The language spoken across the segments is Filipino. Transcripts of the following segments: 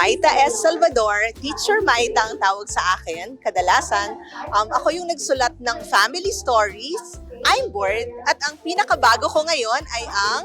Maita S. Salvador. Teacher Maita ang tawag sa akin. Kadalasan, um, ako yung nagsulat ng family stories. I'm bored. At ang pinakabago ko ngayon ay ang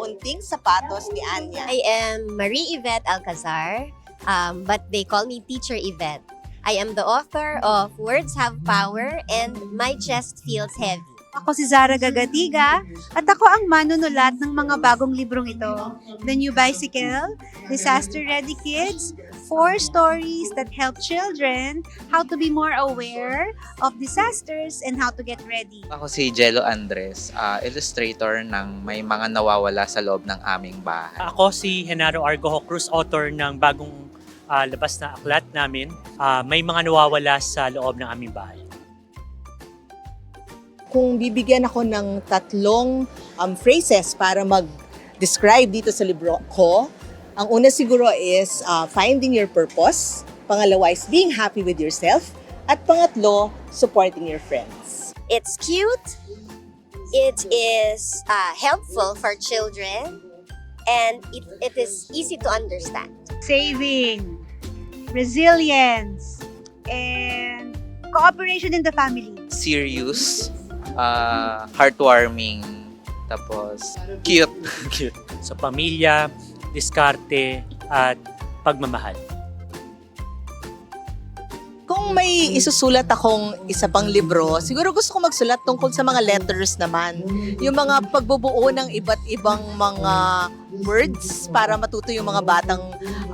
Unting Sapatos ni Anya. I am Marie Yvette Alcazar, um, but they call me Teacher Yvette. I am the author of Words Have Power and My Chest Feels Heavy. Ako si Zara Gagatiga at ako ang manunulat ng mga bagong librong ito. The New Bicycle, Disaster Ready Kids, four stories that help children how to be more aware of disasters and how to get ready. Ako si Jello Andres, ah, illustrator ng may mga nawawala sa loob ng aming bahay. Ako si Genaro Argojo Cruz, author ng bagong ah, labas na aklat namin. Ah, may mga nawawala sa loob ng aming bahay. Kung bibigyan ako ng tatlong um, phrases para mag-describe dito sa libro ko, ang una siguro is uh, finding your purpose. Pangalawa is being happy with yourself. At pangatlo, supporting your friends. It's cute, it is uh, helpful for children, and it, it is easy to understand. Saving, resilience, and cooperation in the family. Serious, ah, heartwarming, tapos cute. Cute. Sa pamilya, diskarte, at pagmamahal. Kung may isusulat akong isa pang libro, siguro gusto ko magsulat tungkol sa mga letters naman. Yung mga pagbubuo ng iba't ibang mga words para matuto yung mga batang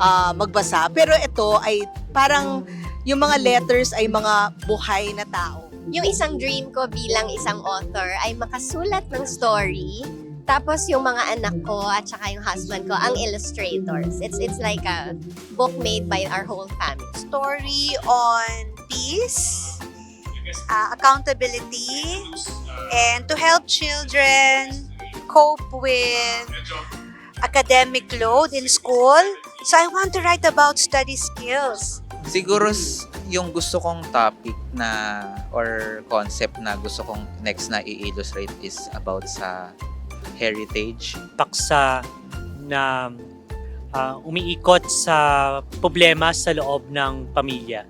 ah, magbasa. Pero ito ay parang yung mga letters ay mga buhay na tao. Yung isang dream ko bilang isang author ay makasulat ng story tapos yung mga anak ko at saka yung husband ko ang illustrators. It's it's like a book made by our whole family. Story on peace, uh, accountability, and to help children cope with academic load in school. So I want to write about study skills. Siguro yung gusto kong topic na or concept na gusto kong next na i-illustrate is about sa heritage. Paksa na ah, umiikot sa problema sa loob ng pamilya.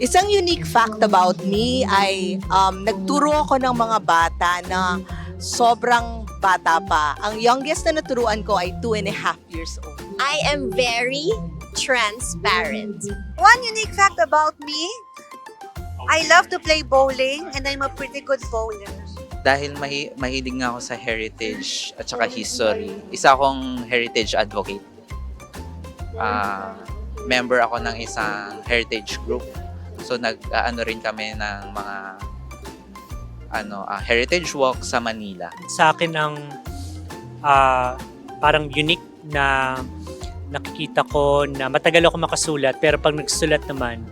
Isang unique fact about me ay um, nagturo ako ng mga bata na sobrang bata pa. Ang youngest na naturuan ko ay two and a half years old. I am very transparent. One unique fact about me, I love to play bowling and I'm a pretty good bowler. Dahil mahi- mahilig nga ako sa heritage at saka history, isa akong heritage advocate. Ah, member ako ng isang heritage group. So nag-ano rin kami ng mga ano ah, heritage walk sa Manila. Sa akin ang ah, parang unique na nakikita ko na matagal ako makasulat pero pag nagsulat naman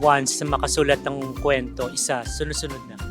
once na makasulat ng kwento, isa, sunod-sunod na.